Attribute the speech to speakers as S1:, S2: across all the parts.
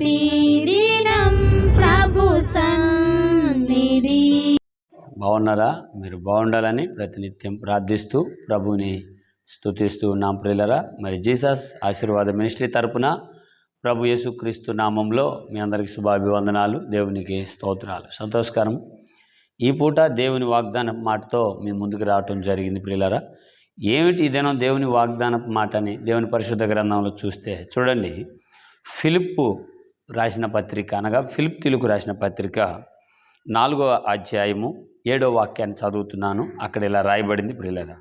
S1: ప్రతిదినం ప్రభు సన్నిధి.
S2: బాగున్నారా? మీరు బాగుండాలని ప్రతినిత్యం ప్రార్థిస్తూ ప్రభుని స్తుతిస్తూ ఉన్నాం ప్రియులరా. మరి జీసస్ ఆశీర్వాద మినిస్ట్రీ తరపున ప్రభు యేసుక్రీస్తు నామంలో మీ అందరికీ శుభాభివందనాలు దేవునికి స్తోత్రాలు. సంతోషకరం. ఈ పూట దేవుని వాగ్దాన మాటతో మీ ముందుకు రావటం జరిగింది ప్రియులరా. ఏమిటి ఇదేనో దేవుని వాగ్దాన మాటని దేవుని పరిశుద్ధ గ్రంథంలో చూస్తే చూడండి. ఫిలిప్పు రాసిన పత్రిక అనగా ఫిలిప్ తెలుగు రాసిన పత్రిక నాలుగో అధ్యాయము ఏడో వాక్యాన్ని చదువుతున్నాను. అక్కడ ఇలా రాయబడింది. ప్రియులరా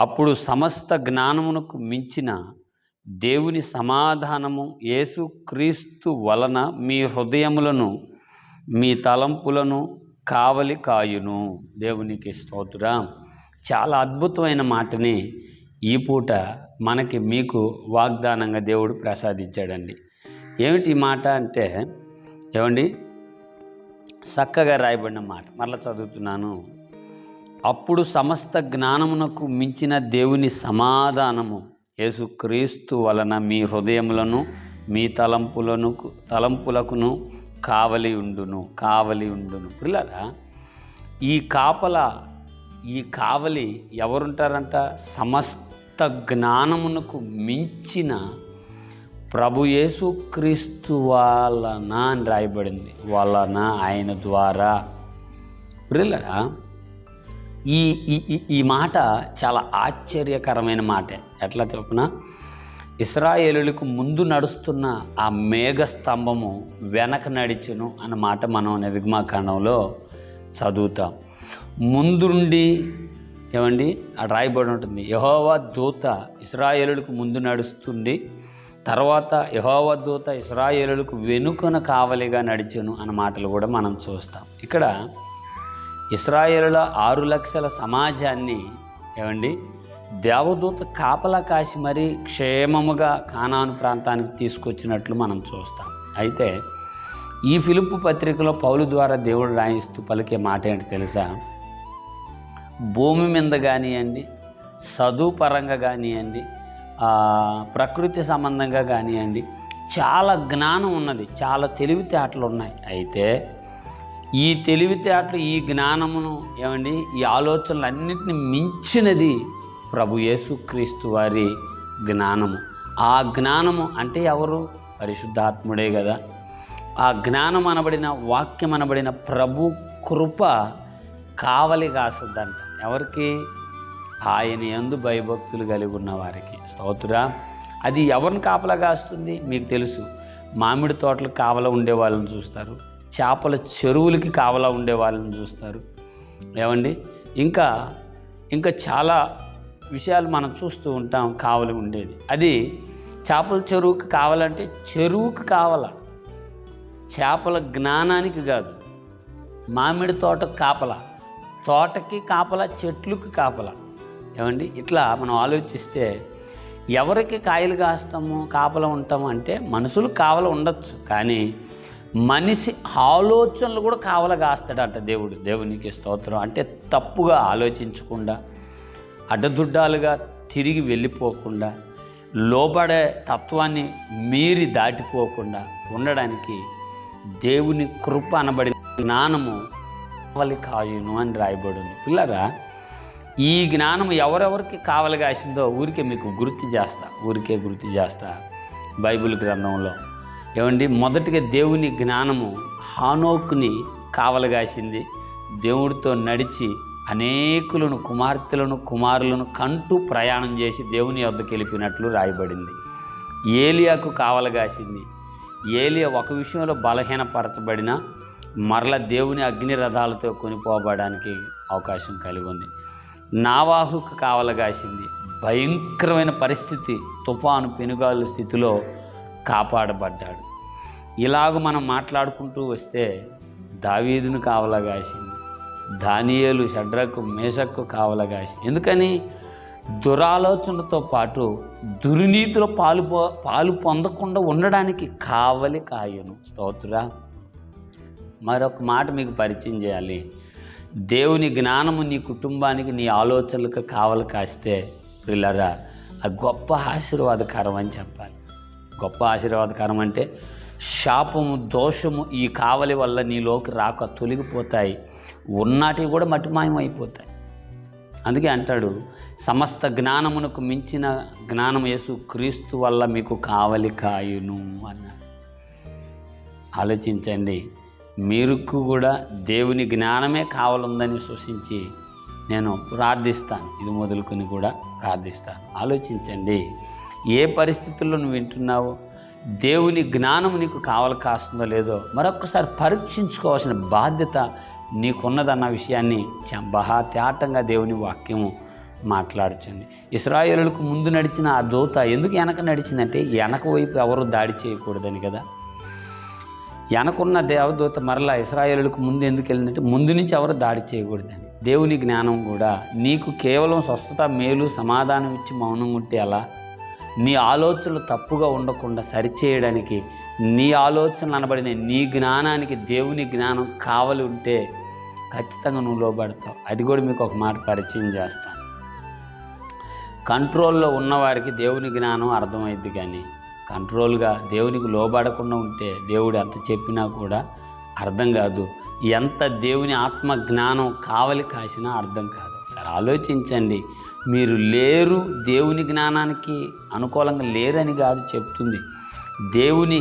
S2: అప్పుడు సమస్త జ్ఞానమునకు మించిన దేవుని సమాధానము యేసు క్రీస్తు వలన మీ హృదయములను మీ తలంపులను కావలి కాయును. దేవునికి స్తోత్ర. చాలా అద్భుతమైన మాటని ఈ పూట మనకి మీకు వాగ్దానంగా దేవుడు ప్రసాదించాడండి. ఏమిటి మాట అంటే ఏమండి? చక్కగా రాయబడిన మాట. మరలా చదువుతున్నాను. అప్పుడు సమస్త జ్ఞానమునకు మించిన దేవుని సమాధానము యేసుక్రీస్తు వలన మీ హృదయములను మీ తలంపులను తలంపులకును కావలి ఉండును కావలి ఉండును. పిల్లరా ఈ కాపల ఈ కావలి ఎవరుంటారంట? సమస్త జ్ఞానమునకు మించిన ప్రభు యేసుక్రీస్తు వలన అని రాయబడింది. వలన ఆయన ద్వారా. ప్రిల్లరా ఈ ఈ ఈ- మాట చాలా ఆశ్చర్యకరమైన మాటే. ఎట్లా చెప్పిన ఇస్రాయేలులకు ముందు నడుస్తున్న ఆ మేఘ స్తంభము వెనక నడిచును అన్న మాట మనం నిర్గమాకాండంలో చదువుతాం. ముందుండి ఏమండి? రాయబడి ఉంటుంది. యహోవా దూత ఇస్రాయేలులకు ముందు నడుస్తుంది తర్వాత యహోవా ఇస్రాయేలులకు వెనుకన కావలిగా నడిచెను అన్న మాటలు కూడా మనం చూస్తాం. ఇక్కడ ఇస్రాయేలుల ఆరు లక్షల సమాజాన్ని ఏమండి? దేవదూత కాపలా కాసి మరీ క్షేమముగా కానాను ప్రాంతానికి తీసుకొచ్చినట్లు మనం చూస్తాం. అయితే ఈ ఫిలిప్పు పత్రికలో పౌలు ద్వారా దేవుడు రాయిస్తూ పలికే మాట ఏంటి తెలుసా? భూమి మీద కానివ్వండి చదువు పరంగా కానివ్వండి ప్రకృతి సంబంధంగా కానివ్వండి చాలా జ్ఞానం ఉన్నది చాలా తెలివితేటలు ఉన్నాయి. అయితే ఈ తెలివితేటలు ఈ జ్ఞానమును ఏమండి ఈ ఆలోచనలన్నింటిని మించినది ప్రభు యేసుక్రీస్తు వారి జ్ఞానము. ఆ జ్ఞానము అంటే ఎవరు? పరిశుద్ధాత్ముడే కదా. ఆ జ్ఞానం అనబడిన వాక్యం అనబడిన ప్రభు కృప కావలి కాస్తుందంట ఎవరికి? ఆయన ఎందు భయభక్తులు కలిగి ఉన్న వారికి. స్తోత్ర అది ఎవరిని కాపలా కాస్తుంది? మీకు తెలుసు. మామిడి తోటలకు కావలా ఉండే వాళ్ళని చూస్తారు. చేపల చెరువులకి కావలా ఉండే వాళ్ళని చూస్తారు. ఏమండి? ఇంకా ఇంకా చాలా విషయాలు మనం చూస్తూ ఉంటాం కావలి ఉండేది. అది చేపల చెరువుకి కావాలంటే చెరువుకి కావాల. చేపల జ్ఞానానికి కాదు. మామిడి తోటకు కాపల. తోటకి కాపల చెట్లుకి కాపల. ఏమండి? ఇట్లా మనం ఆలోచిస్తే ఎవరికి కాయలు కాస్తాము కాపల ఉంటాము అంటే మనుషులు కావల ఉండొచ్చు. కానీ మనిషి ఆలోచనలు కూడా కావల కాస్తాడట దేవుడు. దేవునికి స్తోత్రం. అంటే తప్పుగా ఆలోచించకుండా అడ్డదుడ్డాలుగా తిరిగి వెళ్ళిపోకుండా లోబడే తత్వాన్ని మీరి దాటిపోకుండా ఉండడానికి దేవుని కృప అనబడిన జ్ఞానము కావలి కాయును అని రాయబడింది. పిల్లరా ఈ జ్ఞానం ఎవరెవరికి కావలిగాసిందో ఊరికే మీకు గుర్తు చేస్తా ఊరికే గుర్తు చేస్తా. బైబిల్ గ్రంథంలో ఏమండి మొదటిగా దేవుని జ్ఞానము హానోక్ని కావలగాసింది దేవుడితో నడిచి అనేకులను కుమార్తెలను కుమారులను కంటూ ప్రయాణం చేసి దేవుని వద్దకు వెళ్ళిపోయినట్లు రాయబడింది. ఏలియాకు కావలగాసింది ఏలియా ఒక విషయంలో బలహీనపరచబడిన మరల దేవుని అగ్ని రథాలతో కొనిపోబడానికి అవకాశం కలిగి ఉంది. నావాహుకు కావలగాసింది భయంకరమైన పరిస్థితి తుఫాను పెనుగాలు స్థితిలో కాపాడబడ్డాడు. ఇలాగ మనం మాట్లాడుకుంటూ వస్తే దావీదును కావలగాసింది దానియేలు షడ్రకు మేషక్కు కావలగాసింది ఎందుకని? దురాలోచనతో పాటు దుర్నీతిలో పాలు పో- పాలు పొందకుండా ఉండడానికి కావలి కాయను. స్తోత్ర. మరొక మాట మీకు పరిచయం చేయాలి. దేవుని జ్ఞానము నీ కుటుంబానికి నీ ఆలోచనలకు కావలి కాస్తే పిల్లరా అది గొప్ప ఆశీర్వాదకరం అని చెప్పాలి. గొప్ప ఆశీర్వాదకరం అంటే శాపము దోషము ఈ కావలి వల్ల నీలోకి రాక తొలగిపోతాయి. ఉన్నటివి కూడా మటిమాయమైపోతాయి అందుకే అంటాడు సమస్త జ్ఞానమునకు మించిన జ్ఞానం యేసు క్రీస్తు వల్ల మీకు కావలి కాయును అన్నాడు. ఆలోచించండి మీకు కూడా దేవుని జ్ఞానమే కావాలందని సూచించి నేను ప్రార్థిస్తాను. ఇది మొదలుకొని కూడా ప్రార్థిస్తాను. ఆలోచించండి. ఏ పరిస్థితుల్లో నువ్వు వింటున్నావో? దేవుని జ్ఞానం నీకు కావాలి కాస్తుందో లేదో మరొకసారి పరీక్షించుకోవాల్సిన బాధ్యత నీకున్నదన్న విషయాన్ని చ- బహా తేటంగా దేవుని వాక్యము మాట్లాడుతుంది. ఇస్రాయేలులకు ముందు నడిచిన ఆ దూత ఎందుకు వెనక నడిచిందంటే వెనక వైపు ఎవరు దాడి చేయకూడదని కదా? వెనకున్న దేవదూత మరలా ఇస్రాయేలులకు ముందు ఎందుకు వెళ్ళిందంటే ముందు నుంచి ఎవరు దాడి చేయకూడదని దేవుని జ్ఞానం కూడా నీకు కేవలం స్వస్థత మేలు సమాధానం ఇచ్చి మౌనం ఉంటే అలా నీ ఆలోచనలు తప్పుగా ఉండకుండా సరిచేయడానికి నీ ఆలోచనలు అనబడిన నీ జ్ఞానానికి దేవుని జ్ఞానం కావలి ఉంటే ఖచ్చితంగా నువ్వు లోబడతావు. అది కూడా మీకు ఒక మాట పరిచయం చేస్తాను. కంట్రోల్లో ఉన్నవారికి దేవుని జ్ఞానం అర్థమైద్ది కానీ కంట్రోల్గా దేవునికి లోబడకుండా ఉంటే దేవుడు ఎంత చెప్పినా కూడా అర్థం కాదు. ఎంత దేవుని ఆత్మ జ్ఞానం కావలి కాసినా అర్థం కాదు. ఒకసారి ఆలోచించండి. మీరు లేరు దేవుని జ్ఞానానికి అనుకూలంగా లేరని కాదు చెప్తుంది. దేవుని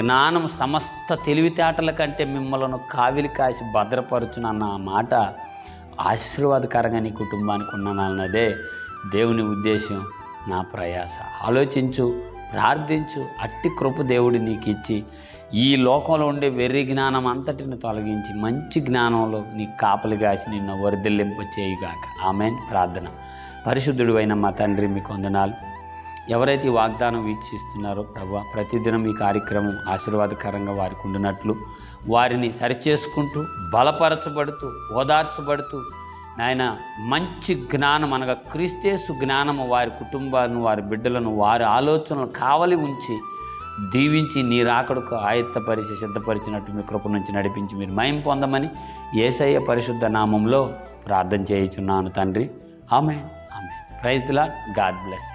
S2: జ్ఞానం సమస్త తెలివితేటల కంటే మిమ్మల్ని కావిలి కాసి భద్రపరచునన్న మాట ఆశీర్వాదకరంగా నీ కుటుంబానికి ఉన్నానన్నదే దేవుని ఉద్దేశం నా ప్రయాస. ఆలోచించు. ప్రార్థించు అట్టి కృప దేవుడు నీకు ఇచ్చి ఈ లోకంలో ఉండే వెర్రి జ్ఞానం అంతటిని తొలగించి మంచి జ్ఞానంలో నీకు కాపలు కాసి నిన్ను వరిదిల్లింపు చేయుగాక. ఆమెన్. ప్రార్థన. పరిశుద్ధుడు అయిన మా తండ్రి మీకు వందనాలు. ఎవరైతే ఈ వాగ్దానం వీక్షిస్తున్నారో ప్రభా ప్రతిదినం ఈ కార్యక్రమం ఆశీర్వాదకరంగా వారికి ఉండినట్లు వారిని సరిచేసుకుంటూ బలపరచబడుతూ ఓదార్చబడుతూ నాయన మంచి జ్ఞానం అనగా క్రీస్తేసు జ్ఞానము వారి కుటుంబాలను వారి బిడ్డలను వారి ఆలోచనలు కావలి ఉంచి దీవించి నీ రాకడకు ఆయత్తపరిచి సిద్ధపరిచినట్టు మీ కృప నుంచి నడిపించి మీరు మయం పొందమని ఏసయ్య పరిశుద్ధ నామంలో ప్రార్థన చేయుచున్నాను తండ్రి. ఆమె ఆమె ప్రైజ్ దిలా గాడ్ బ్లెస్